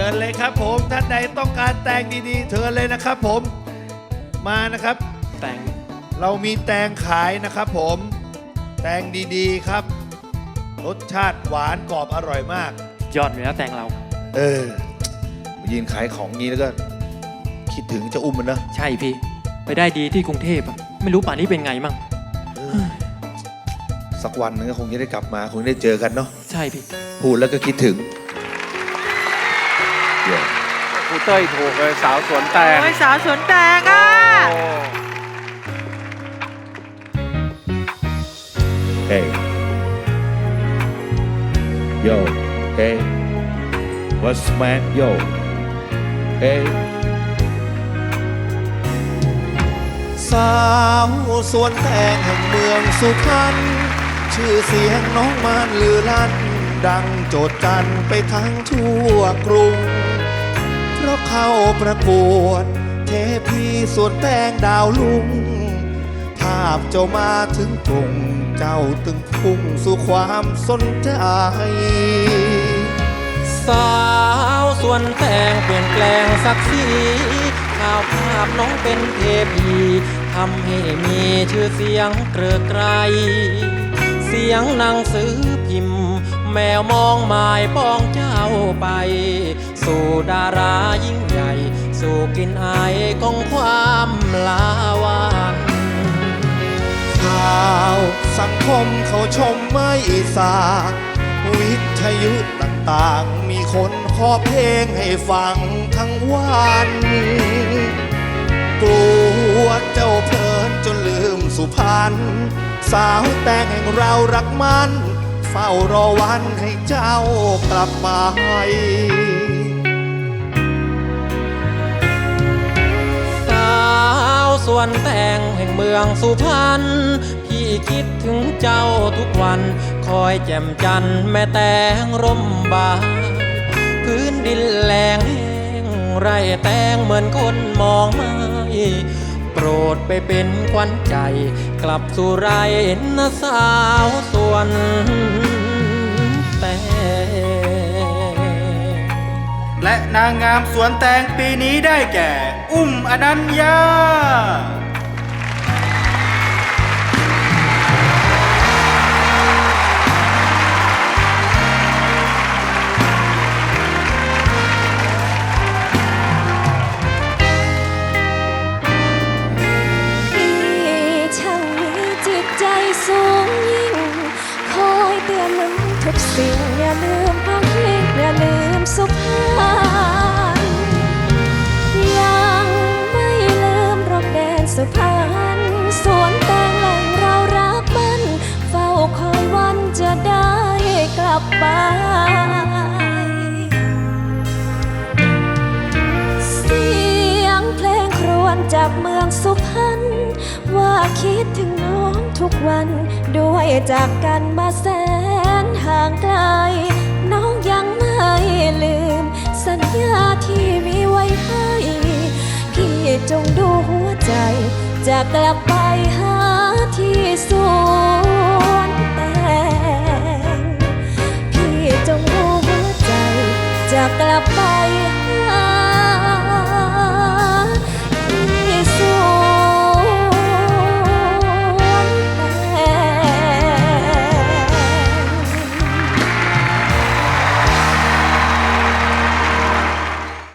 ชิญเลยครับผมท่านใดต้องการแตงดีๆเชิญเลยนะครับผมมานะครับ แต่งเรามีแตงขายนะครับผมแตงดีๆครับ รสชาติหวานกรอบอร่อยมาก ยอดอยู่แล้วแต่งเรา เออมายืนขายของงี้แล้วก็ คิดถึงเจะอุ้มมันเนอะใช่พี่ ไปได้ดีที่กรุงเทพอะไม่รู้ป่านนี้เป็นไงมั่งเออสักวันนึงก็คงจะได้กลับมา คงได้เจอกันเนาะใช่พี่ พูดแล้วก็คิดถึงเดี๋ยว ครูเต้ยถูกเลยสาวสวนแตงโอ้ยสาวสวนแตงอะโอ้ Hey Yo Hey What's man Yo Hey สาวสวนแตงแห่งเมืองสุพรรณชื่อเสียงน้องมานลือลั่น ดังโจดจันไปทั้งทั่วกรุง เพราะเข้าประกวด เทพีสวนแตงดาวลุง ภาพเจ้ามาถึงกรุงเจ้าตึงพุ่งสู่ความสนใจ สาวส่วนแต่งเปลี่ยนแปลงศักดิ์ศรีข่าวภาพน้องเป็นเทพีทำให้มีชื่อเสียงเกลือไกรเสียงนังสือพิมพ์ แมวมองหมายป้องเจ้าไป สู่ดารายิ่งใหญ่ สู่กินไอของความลาวันข่าวสังคมเขาชมไม่สาวิทยุต่างๆ มีคนขอเพลงให้ฟังทั้งวัน กลัวเจ้าเพลินจนลืมสุพรรณสาวแต่งแห่งเรารักมัน เฝ้ารอวันให้เจ้ากลับไปสาวส่วนแต่งแห่งเมืองสุพรรณพี่คิดถึงเจ้าทุกวัน คอยแจ่มจันทร์แม่แต่งร่มบาพื้นดินแหลงแห้งไรแตงเหมือนคนมองไม่โปรดไปเป็นขวัญใจ กลับสู่ไรนะสาว นางงามสวนแตงปีนี้ได้แก่ อุ้มอนัญญาพี่ช่างมีจิตใจสูงยิ่ง คอยเตือนลืมทุกสิ่งอย่าลืมพักพิงอย่าลืมสุพรร สุพรรณสวนแตงแหล่งเรารักมัน เฝ้าคอยวันจะได้กลับไปเสียงเพลงครวญจากเมืองสุพรรณว่าคิดถึงน้องทุกวัน ด้วยจากกันมาแสนห่างไกล น้องยังไม่ ใจจะกลับไปหาที่สวนแตงพี่จงดูหัวใจจะกลับไปหา